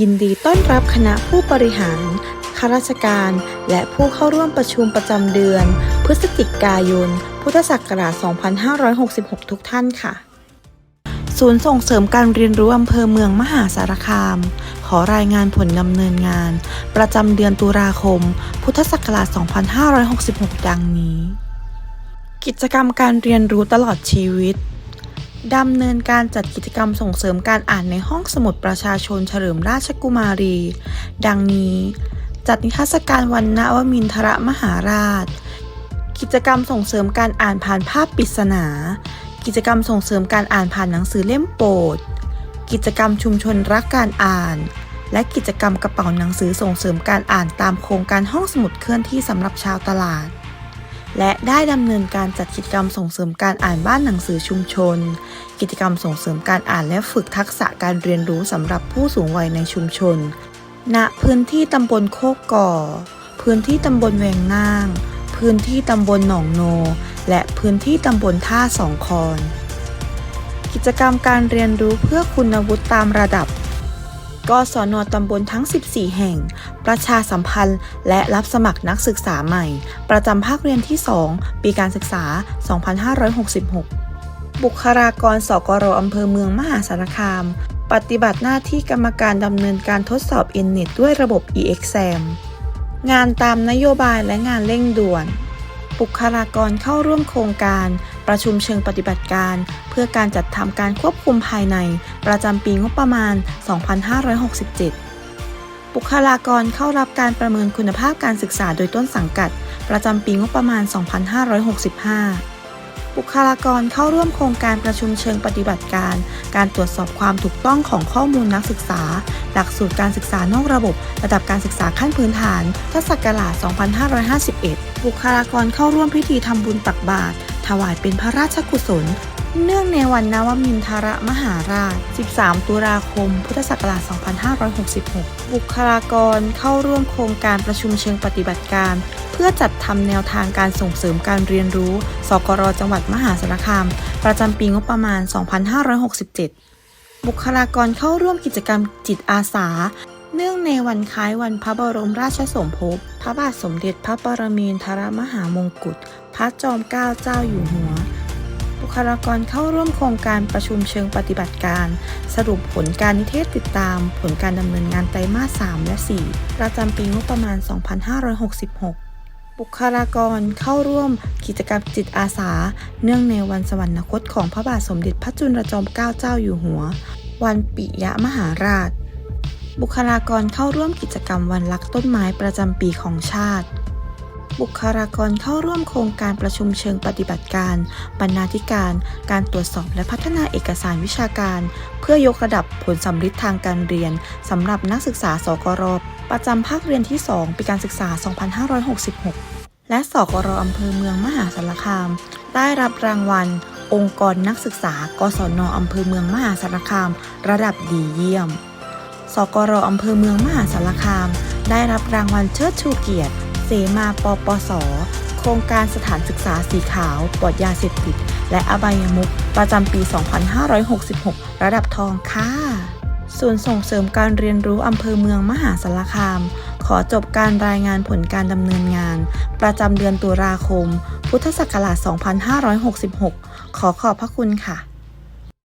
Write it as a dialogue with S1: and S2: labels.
S1: ยินดีต้อนรับคณะผู้บริหาร ข้าราชการ และผู้เข้าร่วมประชุมประจำเดือน พฤศจิกายน พุทธศักราช 2566 ทุกท่านค่ะ ศูนย์ส่งเสริมการเรียนรู้อำเภอเมืองมหาสารคาม ขอรายงานผลดำเนินงาน ประจำเดือนตุลาคม พุทธศักราช 2566 ดังนี้ กิจกรรมการเรียนรู้ตลอดชีวิต ดำเนินการจัดกิจกรรมส่งเสริมการอ่านในห้องสมุดประชาชนเฉลิมราชกุมารี ดังนี้ จัดนิทรรศการวันนวมินทรมหาราช กิจกรรมส่งเสริมการอ่านผ่านภาพปริศนา กิจกรรมส่งเสริมการอ่านผ่านหนังสือเล่มโปรด กิจกรรมชุมชนรักการอ่าน และกิจกรรมกระเป๋าหนังสือส่งเสริมการอ่านตามโครงการห้องสมุดเคลื่อนที่สำหรับชาวตลาด และได้ดำเนินการจัดกิจกรรมส่งเสริมการอ่านบ้านหนังสือชุมชน กิจกรรมส่งเสริมการอ่านและฝึกทักษะการเรียนรู้สำหรับผู้สูงวัยในชุมชน ณ พื้นที่ตำบลโคกก่อ พื้นที่ตำบลแวงนาง พื้นที่ตำบลหนองโน และพื้นที่ตำบลท่าสองคอน กิจกรรมการเรียนรู้เพื่อคุณวุฒิตามระดับ กศนตำบลทั้ง 14 แห่ง ประชาสัมพันธ์ และรับสมัครนักศึกษาใหม่ ประจำภาคเรียนที่ 2 ปีการศึกษา 2566 บุคลากรสกรอำเภอเมืองมหาสารคาม ปฏิบัติหน้าที่กรรมการดำเนินการทดสอบ i n n e t ด้วยระบบ e-exam งานตามนโยบายและงานเร่งด่วน บุคลากรเข้าร่วมโครงการ ประชุมเชิงปฏิบัติการ เพื่อการจัดทำการควบคุมภายใน ประจำปีงบประมาณ 2567 บุคลากรเข้ารับการประเมินคุณภาพการศึกษาโดยต้นสังกัด ประจำปีงบประมาณ 2565 บุคลากรเข้าร่วมโครงการประชุมเชิงปฏิบัติการ การตรวจสอบความถูกต้องของข้อมูลนักศึกษา หลักสูตรการศึกษานอกระบบ ระดับการศึกษาขั้นพื้นฐานทศกราช2551 บุคลากรเข้าร่วมพิธีทำบุญตักบาตรถวายเป็นพระราชกุศล เนื่องในวันนวมินทรมหาราช 13 ตุลาคม พุทธศักราช 2566 บุคลากรเข้าร่วมโครงการประชุมเชิงปฏิบัติการ เพื่อจัดทำแนวทางการส่งเสริมการเรียนรู้ สกรจังหวัดมหาสารคาม ประจำปีงบประมาณ 2567 บุคลากรเข้าร่วมกิจกรรมจิตอาสา เนื่องในวันคล้ายวันพระบรมราชสมภพ พระบาทสมเด็จพระปรมินทรมหามงกุฎ พระจอมเกล้าเจ้าอยู่หัว คลากรเข้าร่วมโครงการประชุมเชิงปฏิบัติการ สรุปผลการนิเทศติดตาม ผลการดำเนินงานไตรมาส 3 และ 4 ประจำปีงบประมาณ 2566บุคลากรเข้าร่วมกิจกรรมจิตอาสา เนื่องในวันสวรรคตของพระบาทสมเด็จพระจุลจอมเกล้าเจ้าอยู่หัว วันปิยมหาราช บุคลากรเข้าร่วมกิจกรรมวันรักต้นไม้ประจำปีของชาติ บุคลากรเข้าร่วมโครงการประชุมเชิงปฏิบัติการ บรรณาธิการ การตรวจสอบและพัฒนาเอกสารวิชาการ เพื่อยกระดับผลสัมฤทธิ์ทางการเรียนสำหรับนักศึกษาสกรประจำภาคเรียนที่ 2 ปีการศึกษา 2566 และสกรอำเภอเมืองมหาสารคาม ได้รับรางวัล องค์กรนักศึกษา กศนอำเภอเมืองมหาสารคาม ระดับดีเยี่ยม สกรอำเภอเมืองมหาสารคาม ได้รับรางวัลเชิดชูเกียรติ เสมาปปส โครงการสถานศึกษาสีขาวปลอดยาเสพติด และอบายมุขประจำปี 2566 ระดับทองค่ะศูนย์ส่งเสริมการเรียนรู้อำเภอเมืองมหาสารคาม ขอจบการรายงานผลการดำเนินงาน ประจำเดือนตุลาคม พุทธศักราช 2566 ขอขอบพระคุณค่ะ